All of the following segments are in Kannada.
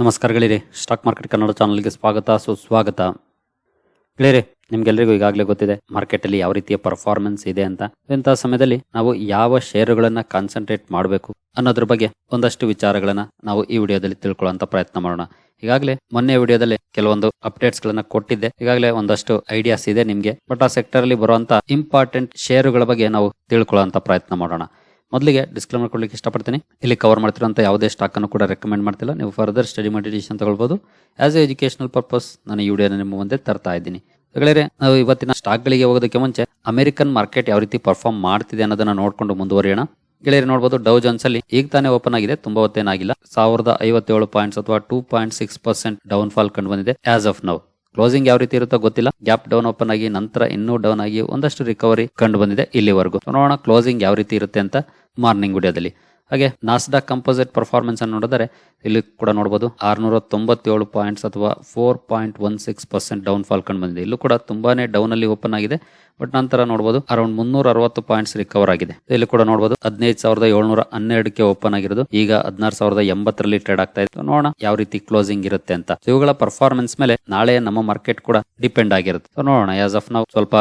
ನಮಸ್ಕಾರ ಗೆಳೆಯರೆ ಸ್ಟಾಕ್ ಮಾರ್ಕೆಟ್ ಕನ್ನಡ ಚಾನಲ್ಗೆ ಸ್ವಾಗತ, ಸುಸ್ವಾಗತ. ಗೆಳೆಯರೆ ನಿಮ್ಗೆಲ್ಲರಿಗೂ ಈಗಾಗಲೇ ಗೊತ್ತಿದೆ ಮಾರ್ಕೆಟ್ ಅಲ್ಲಿ ಯಾವ ರೀತಿಯ ಪರ್ಫಾರ್ಮೆನ್ಸ್ ಇದೆ ಅಂತ. ಇಂತಹ ಸಮಯದಲ್ಲಿ ನಾವು ಯಾವ ಷೇರುಗಳನ್ನು ಕಾನ್ಸಂಟ್ರೇಟ್ ಮಾಡಬೇಕು ಅನ್ನೋದ್ರ ಬಗ್ಗೆ ಒಂದಷ್ಟು ವಿಚಾರಗಳನ್ನ ನಾವು ಈ ವಿಡಿಯೋದಲ್ಲಿ ತಿಳ್ಕೊಳ್ಳುವಂತ ಪ್ರಯತ್ನ ಮಾಡೋಣ. ಈಗಾಗಲೇ ಮೊನ್ನೆ ವಿಡಿಯೋದಲ್ಲಿ ಕೆಲವೊಂದು ಅಪ್ಡೇಟ್ಸ್ ಗಳನ್ನ ಕೊಟ್ಟಿದ್ದೆ. ಈಗಾಗಲೇ ಒಂದಷ್ಟು ಐಡಿಯಾಸ್ ಇದೆ ನಿಮ್ಗೆ. ಬಟ್ ಆ ಸೆಕ್ಟರ್ ಅಲ್ಲಿ ಬರುವಂತ ಇಂಪಾರ್ಟೆಂಟ್ ಶೇರುಗಳ ಬಗ್ಗೆ ನಾವು ತಿಳ್ಕೊಳ್ಳುವಂತ ಪ್ರಯತ್ನ ಮಾಡೋಣ. ಮೊದಲಿಗೆ ಡಿಸ್ಕ್ಲೇಮರ್ ಕೊಡ್ಲಿಕ್ಕೆ ಇಷ್ಟಪಡ್ತೀನಿ. ಇಲ್ಲಿ ಕವರ್ ಮಾಡ್ತಿರೋಂಥ ಯಾವುದೇ ಸ್ಟಾಕ್ ಅನ್ನು ಕೂಡ ರೆಕಮೆಂಡ್ ಮಾಡ್ತಿಲ್ಲ. ನೀವು ಫರ್ದರ್ ಸ್ಟಡಿ ಮಾಡಿ ಡಿಸಿಷನ್ ತಗೊಳ್ಬಹುದು ಆಸ್ ಎ ಎಜುಕೇಶನಲ್ ಪರ್ಪಸ್ ನಾನು ಈ ವಿಡಿಯೋನ ನಿಮ್ಮ ಮುಂದೆ ತರ್ತಾ ಇದ್ದೀನಿ. ಗೆಳೆಯರೆ, ನಾವು ಇವತ್ತಿನ ಸ್ಟಾಕ್ ಗಳಿಗೆ ಹೋಗೋದಕ್ಕೆ ಮುಂಚೆ ಅಮೆರಿಕನ್ ಮಾರ್ಕೆಟ್ ಯಾವ ರೀತಿ ಪರ್ಫಾರ್ಮ್ ಮಾಡ್ತಿದೆ ಅನ್ನೋದನ್ನ ನೋಡ್ಕೊಂಡು ಮುಂದುವರಿಯೋಣ. ಗೆಳೆಯರು ನೋಡಬಹುದು ಡೌ ಜೋನ್ಸ್ ಅಲ್ಲಿ ಈಗ ತಾನೇ ಓಪನ್ ಆಗಿದೆ. ತುಂಬಾ ಹೊತ್ತೇನಾಗಿಲ್ಲ. ಸಾವಿರದ ಐವತ್ತೇಳು ಪಾಯಿಂಟ್ಸ್ ಅಥವಾ two point six percent downfall ಕಂಡು ಬಂದಿದೆ ಆಸ್ ಆಫ್ ನೌ ಕ್ಲೋಸಿಂಗ್ ಯಾವ ರೀತಿ ಇರುತ್ತೋ ಗೊತ್ತಿಲ್ಲ. ಗ್ಯಾಪ್ ಡೌನ್ ಓಪನ್ ಆಗಿ, ನಂತರ ಇನ್ನೂ ಡೌನ್ ಆಗಿ ಒಂದಷ್ಟು ರಿಕವರಿ ಕಂಡು ಬಂದಿದೆ ಇಲ್ಲಿವರೆಗೂ. ನೋಡೋಣ ಕ್ಲೋಸಿಂಗ್ ಯಾವ ರೀತಿ ಇರುತ್ತೆ ಅಂತ ಮಾರ್ನಿಂಗ್ ವಿಡಿಯೋದಲ್ಲಿ. ಹಾಗೆ ನಾಸ್ಡಾಕ್ ಕಂಪೋಸಿಟ್ ಪರ್ಫಾರ್ಮೆನ್ಸ್ ಅನ್ನು ನೋಡಿದರೆ ಇಲ್ಲಿ ಕೂಡ ನೋಡಬಹುದು ಆರ್ನೂರ ತೊಂಬತ್ತೇಳು ಪಾಯಿಂಟ್ಸ್ ಅಥವಾ four point one six percent downfall ಕಂಡು ಬಂದಿದೆ. ಇಲ್ಲೂ ಕೂಡ ತುಂಬಾನೇ ಡೌನ್ ಅಲ್ಲಿ ಓಪನ್ ಆಗಿದೆ. ಬಟ್ ನಂತರ ನೋಡಬಹುದು ಅರೌಂಡ್ ಮುನ್ನೂರ ಅರವತ್ತು ಪಾಯಿಂಟ್ಸ್ ರಿಕವರ್ ಆಗಿದೆ. ಇಲ್ಲಿ ಕೂಡ ನೋಡಬಹುದು ಹದಿನೈದು ಸಾವಿರದ ಏಳ್ನೂರ ಹನ್ನೆರಡಕ್ಕೆ ಓಪನ್ ಆಗಿರೋದು. ಈಗ ಹದಿನಾರು ಸಾವಿರದ ಎಂಬತ್ತರಲ್ಲಿ ಟ್ರೇಡ್ ಆಗ್ತಾ ಇತ್ತು ನೋಡೋಣ ಯಾವ ರೀತಿ ಕ್ಲೋಸಿಂಗ್ ಇರುತ್ತೆ ಅಂತ. ಇವುಗಳ ಪರ್ಫಾರ್ಮೆನ್ಸ್ ಮೇಲೆ ನಾಳೆ ನಮ್ಮ ಮಾರ್ಕೆಟ್ ಕೂಡ ಡಿಪೆಂಡ್ ಆಗಿರುತ್ತೆ. ನೋಡೋಣ ಆಸ್ ಆಫ್ ನಾವು ಸ್ವಲ್ಪ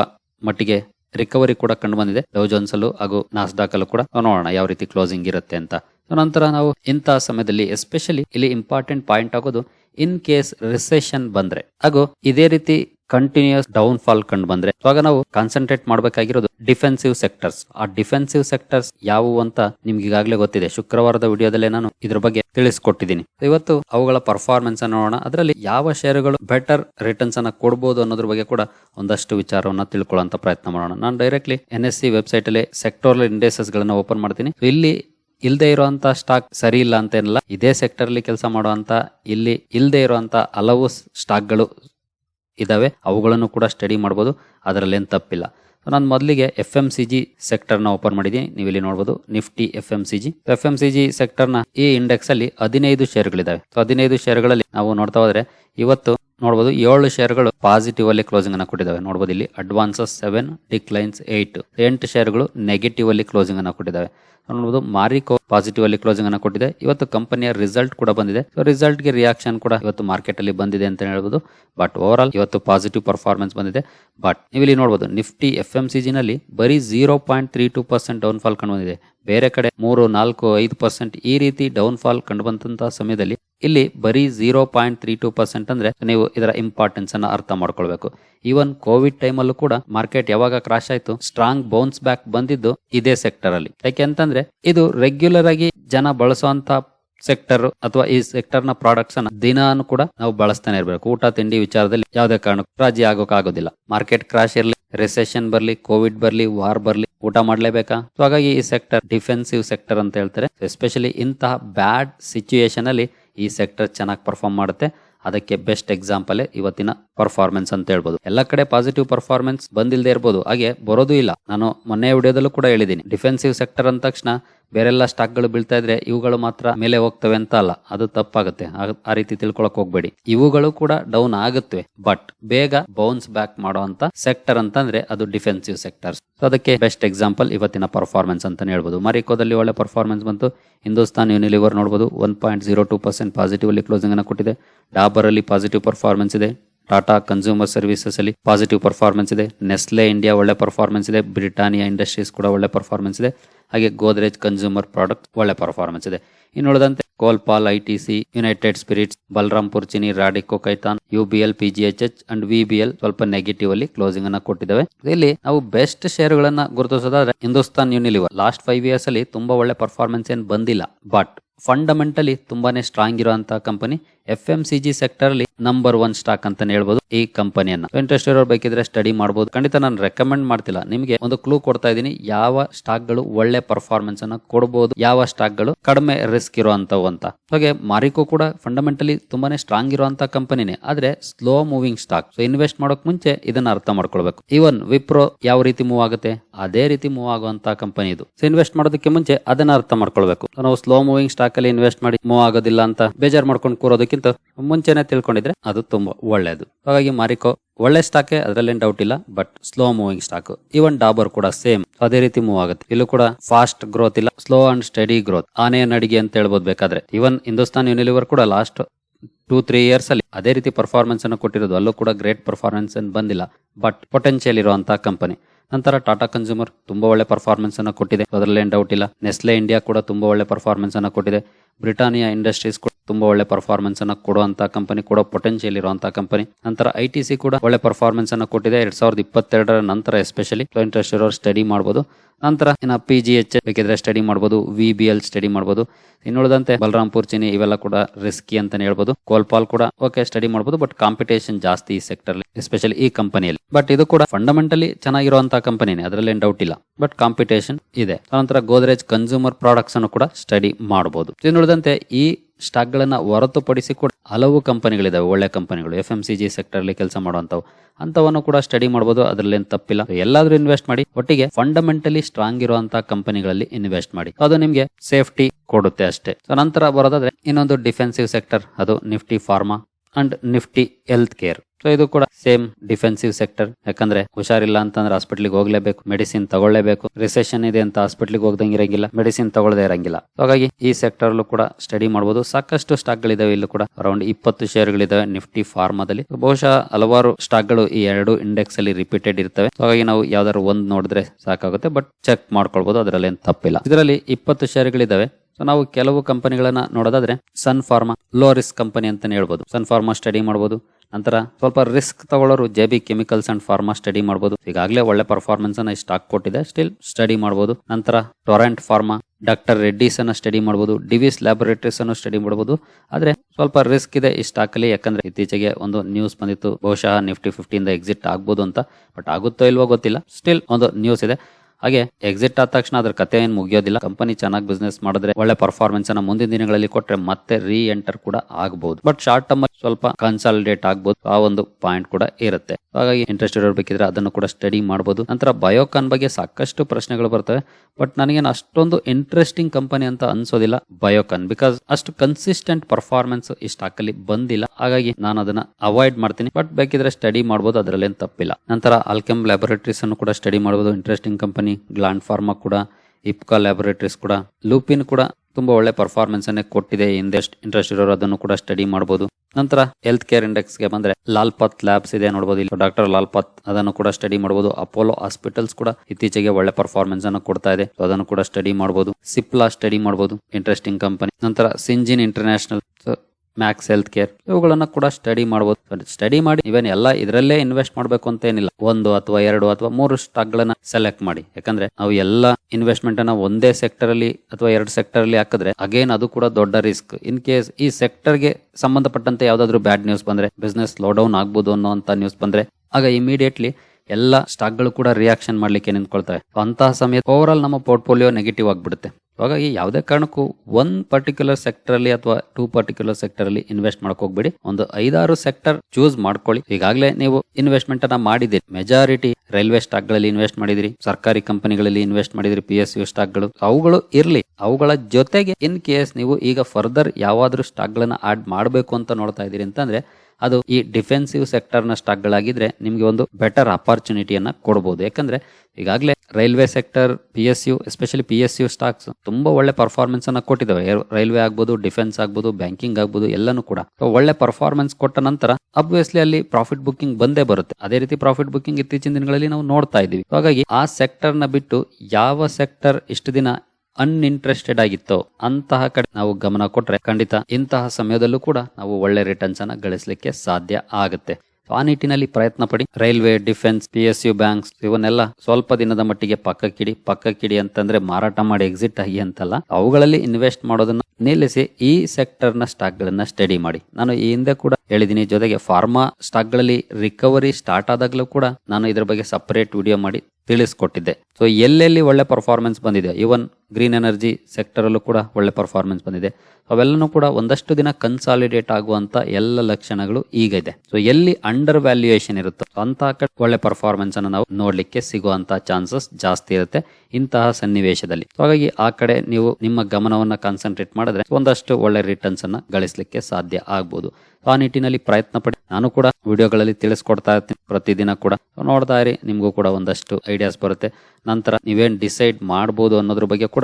ಮಟ್ಟಿಗೆ ರಿಕವರಿ ಕೂಡ ಕಂಡು ಬಂದಿದೆ. ಡೌ ಜೋನ್ಸ್ ಅಲ್ಲೂ ಹಾಗೂ ನಾಸ್ಡಾಕ್ ಅಲ್ಲೂ ಕೂಡ. ನೋಡೋಣ ಯಾವ ರೀತಿ ಕ್ಲೋಸಿಂಗ್ ಇರುತ್ತೆ ಅಂತ. ನಂತರ ನಾವು ಇಂತಹ ಸಮಯದಲ್ಲಿ ಎಸ್ಪೆಷಲಿ ಇಲ್ಲಿ ಇಂಪಾರ್ಟೆಂಟ್ ಪಾಯಿಂಟ್ ಆಗೋದು ಇನ್ ಕೇಸ್ ರಿಸೆಷನ್ ಬಂದ್ರೆ. ಹಾಗೂ ಇದೇ ರೀತಿ ಕಂಟಿನ್ಯೂಸ್ ಡೌನ್ ಫಾಲ್ ಕಂಡು ಬಂದ್ರೆ ಇವಾಗ ನಾವು ಕಾನ್ಸಂಟ್ರೇಟ್ ಮಾಡಬೇಕಾಗಿರೋದು ಡಿಫೆನ್ಸಿವ್ ಸೆಕ್ಟರ್ಸ್ ಆ ಡಿಫೆನ್ಸಿವ್ ಸೆಕ್ಟರ್ಸ್ ಯಾವುವು ಅಂತ ನಿಮ್ಗೆ ಈಗಾಗಲೇ ಗೊತ್ತಿದೆ. ಶುಕ್ರವಾರದ ವಿಡಿಯೋದಲ್ಲೇ ನಾನು ಇದ್ರ ಬಗ್ಗೆ ತಿಳಿಸ್ಕೊಟ್ಟಿದ್ದೀನಿ. ಇವತ್ತು ಅವುಗಳ ಪರ್ಫಾರ್ಮೆನ್ಸ್ ನೋಡೋಣ. ಅದರಲ್ಲಿ ಯಾವ ಷೇರುಗಳು ಬೆಟರ್ ರಿಟರ್ನ್ಸ್ ಅನ್ನ ಕೊಡಬಹುದು ಅನ್ನೋದ್ರ ಬಗ್ಗೆ ಕೂಡ ಒಂದಷ್ಟು ವಿಚಾರವನ್ನ ತಿಳ್ಕೊಳ್ಳುವಂತ ಪ್ರಯತ್ನ ಮಾಡೋಣ. ನಾನು directly N S C website ಅಲ್ಲಿ ಸೆಕ್ಟೋರಲ್ ಇಂಡೆಸಸ್ ಗಳನ್ನ ಓಪನ್ ಮಾಡ್ತೀನಿ. ಇಲ್ಲಿ ಇಲ್ಲದೆ ಇರುವಂತ ಸ್ಟಾಕ್ ಸರಿ ಇಲ್ಲ ಅಂತ ಏನಲ್ಲ. ಇದೇ ಸೆಕ್ಟರ್ ಅಲ್ಲಿ ಕೆಲಸ ಮಾಡುವಂತ ಇಲ್ಲಿ ಇಲ್ಲದೆ ಇರುವಂತ ಹಲವು ಸ್ಟಾಕ್ಗಳು ಇದಾವೆ. ಅವುಗಳನ್ನು ಕೂಡ ಸ್ಟಡಿ ಮಾಡ್ಬೋದು. ಅದರಲ್ಲೇನು ತಪ್ಪಿಲ್ಲ. ನಾನು ಮೊದಲಿಗೆ ಎಫ್ ಎಂ ಸಿ ಜಿ ಸೆಕ್ಟರ್ನ ಓಪನ್ ಮಾಡಿದ್ದೀನಿ. ನೀವು ಇಲ್ಲಿ ನೋಡಬಹುದು Nifty F M C G F M C G ಸೆಕ್ಟರ್ನ ಈ ಇಂಡೆಕ್ಸ್ ಅಲ್ಲಿ ಹದಿನೈದು ಶೇರ್ಗಳಿದ್ದಾವೆ ಸೊ ಹದಿನೈದು ಶೇರ್ಗಳಲ್ಲಿ ನಾವು ನೋಡ್ತಾ ಹೋದ್ರೆ ಇವತ್ತು ನೋಡಬಹುದು ಏಳು ಶೇರ್ಗಳು ಪಾಸಿಟಿವ್ ಅಲ್ಲಿ ಕ್ಲೋಸಿಂಗ್ ಅನ್ನ ಕೊಟ್ಟಿದ್ದಾವೆ ನೋಡಬಹುದು ಇಲ್ಲಿ ಅಡ್ವಾನ್ಸಸ್ ಸೆವೆನ್ ಡಿಕ್ಲೈನ್ಸ್ ಏಟ್ ಎಂಟು ಶೇರ್ಗಳು ನೆಗೆಟಿವ್ ಅಲ್ಲಿ ಕ್ಲೋಸಿಂಗ್ ಅನ್ನ ಕೊಟ್ಟಿದ್ದಾವೆ ನೋಡಬಹುದು ಮಾರಿಕೋ ಪಾಸಿಟಿವ್ ಅಲ್ಲಿ ಕ್ಲೋಸಿಂಗ್ ಅನ್ನ ಕೊಟ್ಟಿದೆ. ಇವತ್ತು ಕಂಪನಿಯ ರಿಸಲ್ಟ್ ಕೂಡ ಬಂದಿದೆ. ಸೊ ರಿಸಲ್ಟ್ಗೆ ರಿಯಾಕ್ಷನ್ ಕೂಡ ಇವತ್ತು ಮಾರ್ಕೆಟ್ ಅಲ್ಲಿ ಬಂದಿದೆ ಅಂತ ಹೇಳ್ಬೋದು. ಬಟ್ ಓವರ್ ಆಲ್ ಇವತ್ತು ಪಾಸಿಟಿವ್ ಪರ್ಫಾರ್ಮೆನ್ಸ್ ಬಂದಿದೆ. ಬಟ್ ನೀವು ಇಲ್ಲಿ ನೋಡಬಹುದು ನಿಫ್ಟಿ ಎಫ್ ಎಂ ಸಿ ನಲ್ಲಿ ಬರೀ zero point three two percent downfall ಕಂಡು ಬಂದಿದೆ. ಬೇರೆ ಕಡೆ ಮೂರು, ನಾಲ್ಕು, ಐದು ಪರ್ಸೆಂಟ್ ಈ ರೀತಿ ಡೌನ್ ಫಾಲ್ ಕಂಡು ಬಂದಂತಹ ಸಮಯದಲ್ಲಿ ಇಲ್ಲಿ ಬರೀ zero point three two percent ಅಂದ್ರೆ ನೀವು ಇದರ ಇಂಪಾರ್ಟೆನ್ಸ್ ಅನ್ನ ಅರ್ಥ ಮಾಡ್ಕೊಳ್ಬೇಕು. ಈವನ್ ಕೋವಿಡ್ ಟೈಮ್ ಅಲ್ಲೂ ಕೂಡ ಮಾರ್ಕೆಟ್ ಯಾವಾಗ ಕ್ರಾಶ್ ಆಯ್ತು ಸ್ಟ್ರಾಂಗ್ ಬೌನ್ಸ್ ಬ್ಯಾಕ್ ಬಂದಿದ್ದು ಇದೇ ಸೆಕ್ಟರ್ ಅಲ್ಲಿ. ಯಾಕೆ ಅಂತಂದ್ರೆ, ಇದು ರೆಗ್ಯುಲರ್ ಆಗಿ ಜನ ಬಳಸುವಂತ ಸೆಕ್ಟರ್ ಅಥವಾ ಈ ಸೆಕ್ಟರ್ನ ಪ್ರಾಡಕ್ಟ್ಸ್ ಅನ್ನ ದಿನಾನು ಕೂಡ ನಾವು ಬಳಸ್ತಾನೆ ಇರಬೇಕು. ಊಟ, ತಿಂಡಿ ವಿಚಾರದಲ್ಲಿ ಯಾವುದೇ ಕಾರಣಕ್ಕೂ ರಾಜಿ ಆಗೋಕ್ ಆಗೋದಿಲ್ಲ. ಮಾರ್ಕೆಟ್ ಕ್ರಾಶ್ ಇರಲಿ ರೆಸೆಷನ್ ಬರ್ಲಿ ಕೋವಿಡ್ ಬರ್ಲಿ ವಾರ್ ಬರ್ಲಿ, ಊಟ ಮಾಡ್ಲೇಬೇಕಾ? ಸೊ ಹಾಗಾಗಿ ಈ ಸೆಕ್ಟರ್ ಡಿಫೆನ್ಸಿವ್ ಸೆಕ್ಟರ್ ಅಂತ ಹೇಳ್ತಾರೆ. ಎಸ್ಪೆಷಲಿ ಇಂತಹ ಬ್ಯಾಡ್ ಸಿಚುಯೇಷನ್ ಅಲ್ಲಿ ಈ ಸೆಕ್ಟರ್ ಚೆನ್ನಾಗಿ ಪರ್ಫಾರ್ಮ್ ಮಾಡುತ್ತೆ. ಅದಕ್ಕೆ ಬೆಸ್ಟ್ ಎಕ್ಸಾಂಪಲ್ ಇವತ್ತಿನ ಪರ್ಫಾರ್ಮೆನ್ಸ್ ಅಂತ ಹೇಳ್ಬೋದು. ಎಲ್ಲ ಕಡೆ ಪಾಸಿಟಿವ್ ಪರ್ಫಾರ್ಮೆನ್ಸ್ ಬಂದಿಲ್ಲದೆ ಇರ್ಬೋದು. ಹಾಗೆ ಬರೋದು ಇಲ್ಲ. ನಾನು ಮೊನ್ನೆ ವಿಡಿಯೋದಲ್ಲೂ ಕೂಡ ಹೇಳಿದ್ದೀನಿ. ಡಿಫೆನ್ಸಿವ್ ಸೆಕ್ಟರ್ ಅಂದ ತಕ್ಷಣ ಬೇರೆಲ್ಲ ಸ್ಟಾಕ್ಗಳು ಬೀಳ್ತಾ ಇದ್ರೆ ಇವುಗಳು ಮಾತ್ರ ಮೇಲೆ ಹೋಗ್ತವೆ ಅಂತ ಅಲ್ಲ. ಅದು ತಪ್ಪಾಗುತ್ತೆ. ಆ- ರೀತಿ ತಿಳ್ಕೊಳಕ್ ಹೋಗ್ಬೇಡಿ. ಇವುಗಳು ಕೂಡ ಡೌನ್ ಆಗುತ್ತವೆ. ಬಟ್ ಬೇಗ ಬೌನ್ಸ್ ಬ್ಯಾಕ್ ಮಾಡುವಂತ ಸೆಕ್ಟರ್ ಅಂತಂದ್ರೆ ಅದು ಡಿಫೆನ್ಸಿವ್ ಸೆಕ್ಟರ್ಸ್ ಅದಕ್ಕೆ ಬೆಸ್ಟ್ ಎಕ್ಸಾಂಪಲ್ ಇವತ್ತಿನ ಪರ್ಫಾರ್ಮೆನ್ಸ್ ಅಂತ ಹೇಳ್ಬೋದು. ಮರಿಕೋದಲ್ಲಿ ಒಳ್ಳೆ ಪರ್ಫಾರ್ಮೆನ್ಸ್ ಬಂತು. ಹಿಂದೂಸ್ತಾನ್ ಯೂನಿಲಿವರ್ ನೋಡಬಹುದು one point zero two percent positive ಅಲ್ಲಿ ಕ್ಲೋಸಿಂಗ್ ಅನ್ನು ಕೊಟ್ಟಿದೆ. ಡಾಬರ್ ಅಲ್ಲಿ ಪಾಸಿಟಿವ್ ಪರ್ಫಾರ್ಮೆನ್ಸ್ ಇದೆ. ಟಾಟಾ ಕನ್ಸ್ಯೂಮರ್ ಸರ್ವಿಸಸ್ ಅಲ್ಲಿ ಪಾಸಿಟಿವ್ ಪರ್ಫಾರ್ಮೆನ್ಸ್ ಇದೆ. ನೆಸ್ಲೆ ಇಂಡಿಯಾ ಒಳ್ಳೆ ಪರ್ಫಾರ್ಮೆನ್ಸ್ ಇದೆ. ಬ್ರಿಟಾನಿಯಾ ಇಂಡಸ್ಟ್ರೀಸ್ ಕೂಡ ಒಳ್ಳೆ ಪರ್ಫಾರ್ಮೆನ್ಸ್ ಇದೆ. ಹಾಗೆ ಗೋದ್ರೇಜ್ ಕನ್ಸ್ಯೂಮರ್ ಪ್ರಾಡಕ್ಟ್ ಒಳ್ಳೆ ಪರ್ಫಾರ್ಮೆನ್ಸ್ ಇದೆ. ಇನ್ನು ಉಳಿದಂತೆ Colpal ITC United Spirits Balrampur Chini Radico Khaitan U B L P G H and V B L ಸ್ವಲ್ಪ ನೆಗೆಟಿವ್ ಅಲ್ಲಿ ಕ್ಲೋಸಿಂಗ್ ಅನ್ನ ಕೊಟ್ಟಿದ್ದಾವೆ. ಇಲ್ಲಿ ನಾವು ಬೆಸ್ಟ್ ಶೇರ್ ಗಳನ್ನ ಗುರುತಿಸೋದಾದ್ರೆ Hindustan Unilever last five years ಅಲ್ಲಿ ತುಂಬಾ ಒಳ್ಳೆ ಪರ್ಫಾರ್ಮೆನ್ಸ್ ಏನ್ ಬಂದಿಲ್ಲ. ಬಟ್ ಫಂಡಮೆಂಟಲಿ ತುಂಬಾನೇ ಸ್ಟ್ರಾಂಗ್ ಇರುವಂತಹ company F M C G sector ಅಲ್ಲಿ ನಂಬರ್ ಒನ್ ಸ್ಟಾಕ್ ಅಂತಾನೆ ಹೇಳ್ಬೋದು ಈ ಕಂಪನಿಯನ್ನ ಇಂಟ್ರೆಸ್ಟ್ ಇರೋರು ಬೇಕಿದ್ರೆ ಸ್ಟಡಿ ಮಾಡಬಹುದು ಖಂಡಿತ ನಾನು ರೆಕಮೆಂಡ್ ಮಾಡ್ತಿಲ್ಲ. ನಿಮಗೆ ಒಂದು ಕ್ಲೂ ಕೊಡ್ತಾ ಇದ್ದೀನಿ. ಯಾವ ಸ್ಟಾಕ್ಗಳು ಒಳ್ಳೆ ಪರ್ಫಾರ್ಮೆನ್ಸ್ ಅನ್ನ ಕೊಡಬಹುದು ಯಾವ ಸ್ಟಾಕ್ಗಳು ಕಡಿಮೆ ರಿಸ್ಕ್ ಇರುವಂತವು ಅಂತ. ಹಾಗೆ ಮಾರಿಕೋ ಕೂಡ ಫಂಡಮೆಂಟಲಿ ತುಂಬಾನೇ ಸ್ಟ್ರಾಂಗ್ ಇರುವಂತಹ ಕಂಪನಿನೇ ಆದ್ರೆ slow moving stock so invest ಮಾಡೋಕ್ ಮುಂಚೆ ಇದನ್ನ ಅರ್ಥ ಮಾಡ್ಕೊಳ್ಬೇಕು. ಈವನ್ ವಿಪ್ರೋ ಯಾವ ರೀತಿ ಮೂವ್ ಆಗುತ್ತೆ? ಅದೇ ರೀತಿ ಮೂವ್ ಆಗುವಂತ ಕಂಪನಿ ಇದು. ಸೊ ಇನ್ವೆಸ್ಟ್ ಮಾಡೋದಕ್ಕೆ ಮುಂಚೆ ಅದನ್ನ ಅರ್ಥ ಮಾಡ್ಕೊಳ್ಬೇಕು. ನಾವು ಸ್ಲೋ ಮೂವಿಂಗ್ ಸ್ಟಾಕ್ ಅಲ್ಲಿ ಇನ್ವೆಸ್ಟ್ ಮಾಡಿ ಮೂವ್ ಆಗೋದಿಲ್ಲ ಅಂತ ಬೇಜಾರ್ ಮಾಡ್ಕೊಂಡು ಕೂರೋದಕ್ಕಿಂತ ಮುಂಚೆನೆ ತಿಳ್ಕೊಂಡಿದ್ರೆ ಅದು ತುಂಬಾ ಒಳ್ಳೇದು. ಹಾಗಾಗಿ ಮಾರಿಕೋ, ಒಳ್ಳೆ ಸ್ಟಾಕ್ ಅದರಲ್ಲಿ ಡೌಟ್ ಇಲ್ಲ but slow moving stock even Dabur ಕೂಡ ಸೇಮ್ ಅದೇ ರೀತಿ ಮೂವ್ ಆಗುತ್ತೆ. ಇಲ್ಲೂ ಕೂಡ ಫಾಸ್ಟ್ ಗ್ರೋತ್ ಇಲ್ಲ ಸ್ಲೋ ಅಂಡ್ ಸ್ಟಡಿ ಗ್ರೋತ್ ಆನೆ ನಡಿಗೆ ಅಂತ ಹೇಳ್ಬೋದು ಬೇಕಾದ್ರೆ. ಇವನ್ ಹಿಂದೂಸ್ತಾನ್ ಯೂನಿಲಿವರ್ ಕೂಡ ಲಾಸ್ಟ್ ಟೂ ತ್ರೀ ಇಯರ್ಸ್ ಅಲ್ಲಿ ಅದೇ ರೀತಿ ಪರ್ಫಾರ್ಮೆನ್ಸ್ ಅನ್ನು ಕೊಟ್ಟಿರೋದು. ಅಲ್ಲೂ ಕೂಡ ಗ್ರೇಟ್ ಪರ್ಫಾರ್ಮೆನ್ಸ್ ಬಂದಿಲ್ಲ. ಬಟ್ ಪೊಟೆನ್ಷಿಯಲ್ ಇರುವಂತಹ ಕಂಪನಿ ನಂತರ ಟಾಟಾ ಕನ್ಸ್ಯೂಮರ್ ತುಂಬಾ ಒಳ್ಳೆ ಪರ್ಫಾರ್ಮೆನ್ಸ್ ಅನ್ನು ಕೊಟ್ಟಿದೆ. ಅದರಲ್ಲಿ ಏನು ಡೌಟ್ ಇಲ್ಲ. ನೆಸ್ಲೆ ಇಂಡಿಯಾ ಕೂಡ ತುಂಬಾ ಒಳ್ಳೆ ಪರ್ಫಾರ್ಮೆನ್ಸ್ ಅನ್ನು ಕೊಟ್ಟಿದೆ. ಬ್ರಿಟಾನಿಯಾ ಇಂಡಸ್ಟ್ರೀಸ್ ತುಂಬಾ ಒಳ್ಳೆ ಪರ್ಫಾರ್ಮೆನ್ಸ್ ಅನ್ನು ಕೊಡುವಂತ ಕಂಪನಿ ಕೂಡ ಪೊಟೆನ್ಷಿಯಲ್ ಇರುವಂತಹ ಕಂಪನಿ ನಂತರ ಐ ಟಿ ಸಿ ಕೂಡ ಒಳ್ಳೆ ಪರ್ಫಾರ್ಮೆನ್ಸ್ ಅನ್ನು ಕೊಟ್ಟಿದೆ ಎರಡ್ ಸಾವಿರದ ಇಪ್ಪತ್ತೆರಡರ ನಂತರ ಎಸ್ಪೆಷಲಿ ಇಂಟ್ರೆಸ್ಟ್ ಇರೋರು ಸ್ಟಡಿ ಮಾಡಬಹುದು ನಂತರ ಇನ್ನ ಪಿ ಜಿ ಎಚ್ ಬೇಕಿದ್ರೆ ಸ್ಟಡಿ ಮಾಡಬಹುದು ವಿ ಬಿ ಎಲ್ ಸ್ಟಡಿ ಮಾಡಬಹುದು ಇನ್ನುಳಿದಂತೆ ಬಲರಾಮ್ಪುರ್ ಚಿನಿ ಇವೆಲ್ಲ ಕೂಡ ರಿಸ್ಕಿ ಅಂತಾನೆ ಹೇಳ್ಬೋದು. ಕೋಲ್ಪಾಲ್ ಕೂಡ ಓಕೆ ಸ್ಟಡಿ ಮಾಡಬಹುದು ಬಟ್ ಕಾಂಪಿಟೇಷನ್ ಜಾಸ್ತಿ ಈ ಸೆಕ್ಟರ್ ಎಸ್ಪೆಷಲಿ ಈ ಕಂಪನಿಯಲ್ಲಿ ಬಟ್ ಇದು ಕೂಡ ಫಂಡಮೆಂಟಲಿ ಚೆನ್ನಾಗಿರುವಂತಹ ಕಂಪನಿನೇ ಅದರಲ್ಲಿ ಡೌಟ್ ಇಲ್ಲ. ಬಟ್ ಕಾಂಪಿಟೇಷನ್ ಇದೆ. ನಂತರ ಗೋದ್ರೇಜ್ ಕನ್ಸ್ಯೂಮರ್ ಪ್ರಾಡಕ್ಟ್ಸ್ ಅನ್ನು ಕೂಡ ಸ್ಟಡಿ ಮಾಡಬಹುದು ಇನ್ನುಳಿದಂತೆ ಈ ಸ್ಟಾಕ್ ಗಳನ್ನ ಹೊರತುಪಡಿಸಿ ಕೂಡ ಹಲವು ಕಂಪನಿಗಳಿದ್ದಾವೆ ಒಳ್ಳೆ ಕಂಪನಿಗಳು. ಎಫ್ ಎಂ ಸಿ ಜಿ ಸೆಕ್ಟರ್ಲಿ ಕೆಲಸ ಮಾಡುವಂಥವು. ಅಂಥವನ್ನು ಕೂಡ ಸ್ಟಡಿ ಮಾಡ್ಬೋದು ಅದರಲ್ಲಿ ಏನು ತಪ್ಪಿಲ್ಲ ಎಲ್ಲಾದರೂ ಇನ್ವೆಸ್ಟ್ ಮಾಡಿ. ಒಟ್ಟಿಗೆ ಫಂಡಮೆಂಟಲಿ ಸ್ಟ್ರಾಂಗ್ ಇರುವಂತಹ ಕಂಪನಿಗಳಲ್ಲಿ ಇನ್ವೆಸ್ಟ್ ಮಾಡಿ. ಅದು ನಿಮಗೆ ಸೇಫ್ಟಿ ಕೊಡುತ್ತೆ ಅಷ್ಟೇ. ಸೊ ನಂತರ ಬರೋದಾದ್ರೆ ಇನ್ನೊಂದು ಡಿಫೆನ್ಸಿವ್ ಸೆಕ್ಟರ್, ಅದು Nifty pharma and Nifty health care so ಇದು ಕೂಡ ಸೇಮ್ ಡಿಫೆನ್ಸಿವ್ ಸೆಕ್ಟರ್ ಯಾಕಂದ್ರೆ ಹುಷಾರಿಲ್ಲ ಅಂತಂದ್ರೆ ಹಾಸ್ಪಿಟ್ಲಿಗೆ ಹೋಗ್ಲೇಬೇಕು ಮೆಡಿಸಿನ್ ತಗೊಳ್ಳೇಬೇಕು. ರಿಸೆಷನ್ ಇದೆ ಅಂತ ಹಾಸ್ಪಿಟ್ಲಿಗೆ ಹೋಗ್ದಂಗ ಇರಂಗಿಲ್ಲ ಮೆಡಿಸಿನ್ ತಗೊಳ್ಳದೇ ಇರಂಗಿಲ್ಲ. ಹಾಗಾಗಿ ಈ ಸೆಕ್ಟರ್ ಕೂಡ ಸ್ಟಡಿ ಮಾಡಬಹುದು ಸಾಕಷ್ಟು ಸ್ಟಾಕ್ ಗಳಿದಾವೆ ಇಲ್ಲೂ ಕೂಡ. ಅರೌಂಡ್ ಇಪ್ಪತ್ತು ಶೇರ್ ಗಳಿದಾವೆ ನಿಫ್ಟಿ ಫಾರ್ಮಾದಲ್ಲಿ ಬಹುಶಃ ಹಲವಾರು ಸ್ಟಾಕ್ಗಳು ಈ ಎರಡು ಇಂಡೆಕ್ಸ್ ಅಲ್ಲಿ ರಿಪೀಟೆಡ್ ಇರ್ತವೆ. ಹಾಗಾಗಿ ನಾವು ಯಾವ್ದಾದ್ರು ಒಂದ್ ನೋಡಿದ್ರೆ ಸಾಕಾಗುತ್ತೆ. ಬಟ್ ಚೆಕ್ ಮಾಡ್ಕೊಳ್ಬಹುದು ಅದರಲ್ಲಿ ಏನ್ ತಪ್ಪಿಲ್ಲ. ಇದರಲ್ಲಿ ಇಪ್ಪತ್ತು ಶೇರ್ಗಳಿದಾವೆ ಸೊ ನಾವು ಕೆಲವು ಕಂಪನಿಗಳನ್ನ ನೋಡೋದಾದ್ರೆ Sun Pharma low risk company ಅಂತಾನೆ ಹೇಳ್ಬೋದು. ಸನ್ ಫಾರ್ಮಾ ಸ್ಟಡಿ ಮಾಡಬಹುದು ನಂತರ ಸ್ವಲ್ಪ risk ತಗೊಳ್ಳೋರು J B chemicals and pharma study ಮಾಡಬಹುದು ಈಗಾಗಲೇ ಒಳ್ಳೆ ಪರ್ಫಾರ್ಮೆನ್ಸ್ ಅನ್ನ ಸ್ಟಾಕ್ ಕೊಟ್ಟಿದೆ. ಸ್ಟಿಲ್ ಸ್ಟಡಿ ಮಾಡಬಹುದು ನಂತರ ಟೊರೆಂಟ್ ಫಾರ್ಮಾ ಡಾಕ್ಟರ್ ರೆಡ್ಡಿಸ್ ಅನ್ನ ಸ್ಟಡಿ ಮಾಡಬಹುದು ಡಿವಿಸ್ ಲ್ಯಾಬೊರೇಟರೀಸ್ ಅನ್ನು ಸ್ಟಡಿ ಮಾಡಬಹುದು ಆದ್ರೆ ಸ್ವಲ್ಪ ರಿಸ್ಕ್ ಇದೆ ಈ ಸ್ಟಾಕ್ ಅಲ್ಲಿ. ಯಾಕಂದ್ರೆ ಇತ್ತೀಚೆಗೆ ಒಂದು ನ್ಯೂಸ್ ಬಂದಿತ್ತು. ಬಹುಶಃ ನಿಫ್ಟಿ ಫಿಫ್ಟಿಯಿಂದ ಎಕ್ಸಿಟ್ ಆಗ್ಬೋದು ಅಂತ. ಬಟ್ ಆಗುತ್ತೋ ಇಲ್ವೋ ಗೊತ್ತಿಲ್ಲ. ಸ್ಟಿಲ್ ಒಂದು ನ್ಯೂಸ್ ಇದೆ. ಹಾಗೆ ಎಕ್ಸಿಟ್ ಆದ ತಕ್ಷಣ ಅದ್ರ ಕತೆ ಏನು ಮುಗಿಯೋದಿಲ್ಲ. ಕಂಪನಿ ಚೆನ್ನಾಗಿ ಬಿಸ್ನೆಸ್ ಮಾಡಿದ್ರೆ ಒಳ್ಳೆ ಪರ್ಫಾರ್ಮೆನ್ಸ್ ಅನ್ನ ಮುಂದಿನ ದಿನಗಳಲ್ಲಿ ಕೊಟ್ರೆ ಮತ್ತೆ ರೀ ಎಂಟರ್ ಕೂಡ ಆಗಬಹುದು ಬಟ್ ಶಾರ್ಟ್ ಟರ್ಮ್ ಸ್ವಲ್ಪ ಕನ್ಸಾಲಿಡೇಟ್ ಆಗ್ಬೋದು. ಆ ಒಂದು ಪಾಯಿಂಟ್ ಕೂಡ ಇರುತ್ತೆ. ಹಾಗಾಗಿ ಇಂಟ್ರೆಸ್ಟ್ ಇರೋರು ಅದನ್ನು ಕೂಡ ಸ್ಟಡಿ ಮಾಡಬಹುದು ನಂತರ ಬಯೋಕಾನ್ ಬಗ್ಗೆ ಸಾಕಷ್ಟು ಪ್ರಶ್ನೆಗಳು ಬರ್ತವೆ. ಬಟ್ ನನಗೇನು ಅಷ್ಟೊಂದು ಇಂಟ್ರೆಸ್ಟಿಂಗ್ ಕಂಪನಿ ಅಂತ ಅನ್ಸೋದಿಲ್ಲ ಬಯೋಕಾನ್ ಬಿಕಾಸ್ ಅಷ್ಟು ಕನ್ಸಿಸ್ಟೆಂಟ್ ಪರ್ಫಾರ್ಮೆನ್ಸ್ ಈ ಸ್ಟಾಕ್ ಅಲ್ಲಿ ಬಂದಿಲ್ಲ. ಹಾಗಾಗಿ ನಾನು ಅದನ್ನ ಅವಾಯ್ಡ್ ಮಾಡ್ತೀನಿ. ಬಟ್ ಬೇಕಿದ್ರೆ ಸ್ಟಡಿ ಮಾಡಬಹುದು ಅದರಲ್ಲಿ ತಪ್ಪಿಲ್ಲ. ನಂತರ ಅಲ್ಕೆಮ್ ಲ್ಯಾಬೊರೇಟರೀಸ್ ಅನ್ನು ಕೂಡ ಸ್ಟಡಿ ಮಾಡಬಹುದು ಇಂಟ್ರೆಸ್ಟಿಂಗ್ ಕಂಪನಿ ಗ್ಲಾಂಡ್ ಫಾರ್ಮಾ ಕೂಡ, ಇಪ್ಕಾ ಲ್ಯಾಬೊರೇಟರೀಸ್ ಕೂಡ, ಲೂಪಿನ್ ಕೂಡ ತುಂಬಾ ಒಳ್ಳೆ ಪರ್ಫಾರ್ಮೆನ್ಸ್ ಅನ್ನೇ ಕೊಟ್ಟಿದೆ. ಹಿಂದೆ ಇಂಟ್ರೆಸ್ಟ್ ಇರೋರು ಅದನ್ನು ಕೂಡ ಸ್ಟಡಿ ಮಾಡಬಹುದು ನಂತರ ಹೆಲ್ತ್ ಕೇರ್ ಇಂಡೆಕ್ಸ್ಗೆ ಬಂದ್ರೆ ಲಾಲ್ಪತ್ ಲ್ಯಾಬ್ಸ್ ಇದೆ ನೋಡಬಹುದು ಇಲ್ಲಿ ಡಾಕ್ಟರ್ ಲಾಲ್ಪತ್ ಅದನ್ನು ಕೂಡ ಸ್ಟಡಿ ಮಾಡಬಹುದು ಅಪೋಲೋ ಹಾಸ್ಪಿಟಲ್ಸ್ ಕೂಡ ಇತ್ತೀಚೆಗೆ ಒಳ್ಳೆ ಪರ್ಫಾರ್ಮೆನ್ಸ್ ಅನ್ನು ಕೊಡ್ತಾ ಇದೆ. ಅದನ್ನು ಕೂಡ ಸ್ಟಡಿ ಮಾಡಬಹುದು ಸಿಪ್ಲಾ ಸ್ಟಡಿ ಮಾಡಬಹುದು ಇಂಟ್ರೆಸ್ಟಿಂಗ್ ಕಂಪನಿ ನಂತರ Syngene international Max health care ಇವುಗಳನ್ನ ಕೂಡ ಸ್ಟಡಿ ಮಾಡಬಹುದು ಸ್ಟಡಿ ಮಾಡಿ ಇವನ್ ಎಲ್ಲ ಇದರಲ್ಲೇ ಇನ್ವೆಸ್ಟ್ ಮಾಡಬೇಕು ಅಂತ ಏನಿಲ್ಲ. ಒಂದು ಅಥವಾ ಎರಡು ಅಥವಾ ಮೂರು ಸ್ಟಾಕ್ ಗಳನ್ನ ಸೆಲೆಕ್ಟ್ ಮಾಡಿ. ಯಾಕಂದ್ರೆ ನಾವು ಎಲ್ಲ ಇನ್ವೆಸ್ಟ್ಮೆಂಟ್ ಅನ್ನ ಒಂದೇ ಸೆಕ್ಟರ್ ಅಲ್ಲಿ ಅಥವಾ ಎರಡು ಸೆಕ್ಟರ್ ಅಲ್ಲಿ ಹಾಕಿದ್ರೆ ಅಗೇನ್ ಅದು ಕೂಡ ದೊಡ್ಡ ರಿಸ್ಕ್ ಇನ್ ಕೇಸ್ ಈ ಸೆಕ್ಟರ್ಗೆ ಸಂಬಂಧಪಟ್ಟಂತೆ ಯಾವ್ದಾದ್ರು ಬ್ಯಾಡ್ ನ್ಯೂಸ್ ಬಂದ್ರೆ ಬಿಸ್ನೆಸ್ ಸ್ಲೋ ಡೌನ್ ಆಗ್ಬೋದು ಅನ್ನೋ ನ್ಯೂಸ್ ಬಂದ್ರೆ, ಆಗ ಇಮಿಡಿಯೇಟ್ಲಿ ಎಲ್ಲ ಸ್ಟಾಕ್ಗಳು ಕೂಡ ರಿಯಾಕ್ಷನ್ ಮಾಡ್ಲಿಕ್ಕೆ ನಿಂತ್ಕೊಳ್ತವೆ. ಅಂತಹ ಸಮಯ ಓವರ್ ಆಲ್ ನಮ್ಮ ಪೋರ್ಟ್ಫೋಲಿಯೋ ನೆಗೆಟಿವ್ ಆಗ್ಬಿಡುತ್ತೆ. ಹಾಗಾಗಿ ಯಾವುದೇ ಕಾರಣಕ್ಕೂ ಒನ್ ಪರ್ಟಿಕ್ಯುಲರ್ ಸೆಕ್ಟರ್ ಅಲ್ಲಿ ಅಥವಾ ಟೂ ಪರ್ಟಿಕ್ಯುಲರ್ ಸೆಕ್ಟರ್ ಅಲ್ಲಿ ಇನ್ವೆಸ್ಟ್ ಮಾಡಕ್ ಹೋಗ್ಬೇಡಿ. ಒಂದು ಐದಾರು ಸೆಕ್ಟರ್ ಚೂಸ್ ಮಾಡ್ಕೊಳ್ಳಿ. ಈಗಾಗಲೇ ನೀವು ಇನ್ವೆಸ್ಟ್ಮೆಂಟ್ ಅನ್ನ ಮಾಡಿದಿರಿ ಮೆಜಾರಿಟಿ ರೈಲ್ವೆ ಸ್ಟಾಕ್ಗಳಲ್ಲಿ ಇನ್ವೆಸ್ಟ್ ಮಾಡಿದಿರಿ ಸರ್ಕಾರಿ ಕಂಪನಿಗಳಲ್ಲಿ ಇನ್ವೆಸ್ಟ್ ಮಾಡಿದಿರಿ ಪಿ ಎಸ್ ಯು ಸ್ಟಾಕ್ಗಳು ಅವುಗಳು ಇರ್ಲಿ. ಅವುಗಳ ಜೊತೆಗೆ ಇನ್ ಕೇಸ್ ನೀವು ಈಗ ಫರ್ದರ್ ಯಾವಾದ್ರೂ ಸ್ಟಾಕ್ ಗಳನ್ನ ಆಡ್ ಮಾಡಬೇಕು ಅಂತ ನೋಡ್ತಾ ಇದೀರಿ ಅಂತಂದ್ರೆ ಅದು ಈ ಡಿಫೆನ್ಸಿವ್ ಸೆಕ್ಟರ್ನ ಸ್ಟಾಕ್ ಗಳಾಗಿದ್ರೆ ನಿಮ್ಗೆ ಒಂದು ಬೆಟರ್ ಅಪಾರ್ಚುನಿಟಿಯನ್ನು ಕೊಡಬಹುದು ಯಾಕಂದ್ರೆ ಈಗಾಗಲೇ railway sector P S U especially P S U stocks ತುಂಬಾ ಒಳ್ಳೆ ಪರ್ಫಾರ್ಮೆನ್ಸ್ ಅನ್ನ ಕೊಟ್ಟಿದ್ದಾವೆ ರೈಲ್ವೆ ಆಗ್ಬೋದು ಡಿಫೆನ್ಸ್ ಆಗ್ಬೋದು ಬ್ಯಾಂಕಿಂಗ್ ಆಗ್ಬೋದು, ಎಲ್ಲಾನು ಕೂಡ. ಒಳ್ಳೆ ಪರ್ಫಾರ್ಮೆನ್ಸ್ ಕೊಟ್ಟ ನಂತರ ಅಬ್ವಿಯಸ್ಲಿ ಅಲ್ಲಿ ಪ್ರಾಫಿಟ್ ಬುಕ್ಕಿಂಗ್ ಬಂದೇ ಬರುತ್ತೆ. ಅದೇ ರೀತಿ ಪ್ರಾಫಿಟ್ ಬುಕ್ಕಿಂಗ್ ಇತ್ತೀಚಿನ ದಿನಗಳಲ್ಲಿ ನಾವು ನೋಡ್ತಾ ಇದೀವಿ ಹಾಗಾಗಿ ಆ ಸೆಕ್ಟರ್ನ ಬಿಟ್ಟು ಯಾವ ಸೆಕ್ಟರ್ ಇಷ್ಟು ದಿನ ಅನ್ಇಂಟ್ರೆಸ್ಟೆಡ್ ಆಗಿತ್ತೋ, ಅಂತಹ ಕಡೆ ನಾವು ಗಮನ ಕೊಟ್ರೆ ಖಂಡಿತ ಇಂತಹ ಸಮಯದಲ್ಲೂ ಕೂಡ ನಾವು ಒಳ್ಳೆ ರಿಟರ್ನ್ಸ್ ಅನ್ನ ಗಳಿಸಲಿಕ್ಕೆ ಸಾಧ್ಯ ಆಗುತ್ತೆ. ಆ ನಿಟ್ಟಿನಲ್ಲಿ ಪ್ರಯತ್ನ ಪಡಿ railway, defence P S U banks, ಇವನ್ನೆಲ್ಲ ಸ್ವಲ್ಪ ದಿನದ ಮಟ್ಟಿಗೆ ಪಕ್ಕಕ್ಕಿಡಿ ಪಕ್ಕಕ್ಕಿಡಿ ಅಂತಂದ್ರೆ ಮಾರಾಟ ಮಾಡಿ ಎಕ್ಸಿಟ್ ಆಗಿ ಅಂತಲ್ಲ, ಅವುಗಳಲ್ಲಿ ಇನ್ವೆಸ್ಟ್ ಮಾಡೋದನ್ನ ನಿಲ್ಲಿಸಿ ಈ ಸೆಕ್ಟರ್ನ ಸ್ಟಾಕ್ ಗಳನ್ನ ಸ್ಟಡಿ ಮಾಡಿ. ನಾನು ಈ ಹಿಂದೆ ಕೂಡ ಹೇಳಿದ್ದೀನಿ ಜೊತೆಗೆ ಫಾರ್ಮಾ ಸ್ಟಾಕ್ಗಳಲ್ಲಿ ರಿಕವರಿ ಸ್ಟಾರ್ಟ್ ಆದಾಗಲೂ ಕೂಡ ನಾನು ಇದ್ರ ಬಗ್ಗೆ ಸಪರೇಟ್ ವಿಡಿಯೋ ಮಾಡಿ ತಿಳಿಸ್ಕೊಟ್ಟಿದ್ದೆ ಸೊ ಎಲ್ಲೆಲ್ಲಿ ಒಳ್ಳೆ ಪರ್ಫಾರ್ಮೆನ್ಸ್ ಬಂದಿದೆ? ಇವನ್ ಗ್ರೀನ್ ಎನರ್ಜಿ ಸೆಕ್ಟರಲ್ಲೂ ಕೂಡ ಒಳ್ಳೆ ಪರ್ಫಾರ್ಮೆನ್ಸ್ ಬಂದಿದೆ. ಅವೆಲ್ಲನೂ ಕೂಡ ಒಂದಷ್ಟು ದಿನ ಕನ್ಸಾಲಿಡೇಟ್ ಆಗುವಂತ ಎಲ್ಲ ಲಕ್ಷಣಗಳು ಈಗ ಇದೆ ಸೊ ಎಲ್ಲಿ ಅಂಡರ್ ವ್ಯಾಲ್ಯೂಯೇಷನ್ ಇರುತ್ತೋ ಅಂತಹ ಕಡೆ ಒಳ್ಳೆ ಪರ್ಫಾರ್ಮೆನ್ಸ್ ಅನ್ನು ನಾವು ನೋಡಲಿಕ್ಕೆ ಸಿಗುವಂತ ಚಾನ್ಸಸ್ ಜಾಸ್ತಿ ಇರುತ್ತೆ ಇಂತಹ ಸನ್ನಿವೇಶದಲ್ಲಿ. ಹಾಗಾಗಿ ಆ ಕಡೆ ನೀವು ನಿಮ್ಮ ಗಮನವನ್ನು ಕಾನ್ಸಂಟ್ರೇಟ್ ಮಾಡಿದ್ರೆ ಒಂದಷ್ಟು ಒಳ್ಳೆ ರಿಟರ್ನ್ಸ್ ಅನ್ನ ಗಳಿಸಲಿಕ್ಕೆ ಸಾಧ್ಯ ಆಗ್ಬೋದು. ಆ ನಿಟ್ಟಿನಲ್ಲಿ ಪ್ರಯತ್ನ ಪಡಿ ನಾನು ಕೂಡ ವಿಡಿಯೋಗಳಲ್ಲಿ ತಿಳಿಸ್ಕೊಡ್ತಾ ಇರ್ತೀನಿ. ಪ್ರತಿದಿನ ಕೂಡ. ನೋಡ್ತಾ ಇರಿ. ನಿಮಗೂ ಕೂಡ ಒಂದಷ್ಟು ಐಡಿಯಾಸ್ ಬರುತ್ತೆ. ನಂತರ ನೀವೇನು ಡಿಸೈಡ್ ಮಾಡ್ಬೋದು ಅನ್ನೋದ್ರ ಬಗ್ಗೆ ಕೂಡ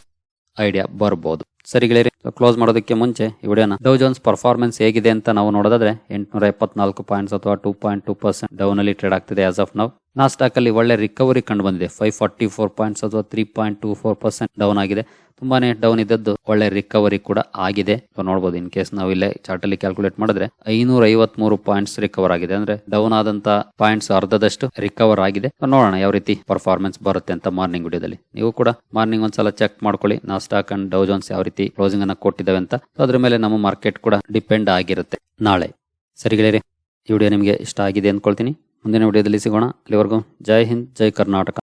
ಐಡಿಯಾ ಬರ್ಬೋದು. ಸರಿ ಗೆಳೆಯರಿ ಕ್ಲೋಸ್ ಮಾಡೋದಕ್ಕೆ ಮುಂಚೆ ಈ ವಿಡಿಯೋನ ಡೌ ಜೋನ್ಸ್ ಪರ್ಫಾರ್ಮೆನ್ಸ್ ಹೇಗಿದೆ ಅಂತ ನಾವು ನೋಡೋದಾದ್ರೆ ಎಂಟುನೂರ ಎಪ್ಪತ್ನಾಲ್ಕು ಪಾಯಿಂಟ್ಸ್ ಅಥವಾ two point two percent down ಅಲ್ಲಿ ಟ್ರೇಡ್ ಆಗ್ತಿದೆ ಆಸ್ ಆಫ್ ನೌ ನಾಸ್ಟಾಕ್ ಅಲ್ಲಿ ಒಳ್ಳೆ ರಿಕವರಿ ಕಂಡು ಬಂದಿದೆ. ಫೈವ್ ಫಾರ್ಟಿ ಫೋರ್ ಪಾಯಿಂಟ್ಸ್ ಅಥವಾ three point two four percent down ಆಗಿದೆ. ತುಂಬಾನೇ ಡೌನ್ ಇದ್ದದ್ದು ಒಳ್ಳೆ ರಿಕವರಿ ಕೂಡ ಆಗಿದೆ. ನೋಡಬಹುದು ಇನ್ ಕೇಸ್ ನಾವು ಇಲ್ಲೇ ಚಾರ್ಟ್ ಅಲ್ಲಿ ಕ್ಯಾಲ್ಕುಲೇಟ್ ಮಾಡಿದ್ರೆ ಐನೂರ ಐವತ್ ಮೂರು ಪಾಯಿಂಟ್ಸ್ ರಿಕವರ್ ಆಗಿದೆ. ಅಂದ್ರೆ ಡೌನ್ ಆದಂತ ಪಾಯಿಂಟ್ಸ್ ಅರ್ಧದಷ್ಟು ರಿಕವರ್ ಆಗಿದೆ. ನೋಡೋಣ ಯಾವ ರೀತಿ ಪರ್ಫಾರ್ಮೆನ್ಸ್ ಬರುತ್ತೆ ಅಂತ ಮಾರ್ನಿಂಗ್ ವಿಡಿಯೋದಲ್ಲಿ. ನೀವು ಕೂಡ ಮಾರ್ನಿಂಗ್ ಒಂದ್ಸಲ ಚೆಕ್ ಮಾಡ್ಕೊಳ್ಳಿ. ನಾವು ಸ್ಟಾಕ್ ಅಂಡ್ ಡೌ ಜೋನ್ಸ್ ಯಾವ ರೀತಿ ಕ್ಲೋಸಿಂಗ್ ಅನ್ನ ಕೊಟ್ಟಿದ್ದಾವೆ ಅಂತ. ಅದರ ಮೇಲೆ ನಮ್ಮ ಮಾರ್ಕೆಟ್ ಕೂಡ ಡಿಪೆಂಡ್ ಆಗಿರುತ್ತೆ. ನಾಳೆ. ಸರಿ ಗೆಳೆಯರಿ, ಈ ವಿಡಿಯೋ ನಿಮಗೆ ಇಷ್ಟ ಆಗಿದೆ ಅಂದ್ಕೊಳ್ತೀನಿ ಮುಂದಿನ ವಿಡಿಯೋದಲ್ಲಿ ಸಿಗೋಣ. ಅಲ್ಲಿವರೆಗೂ ಜೈ ಹಿಂದ್, ಜೈ ಕರ್ನಾಟಕ.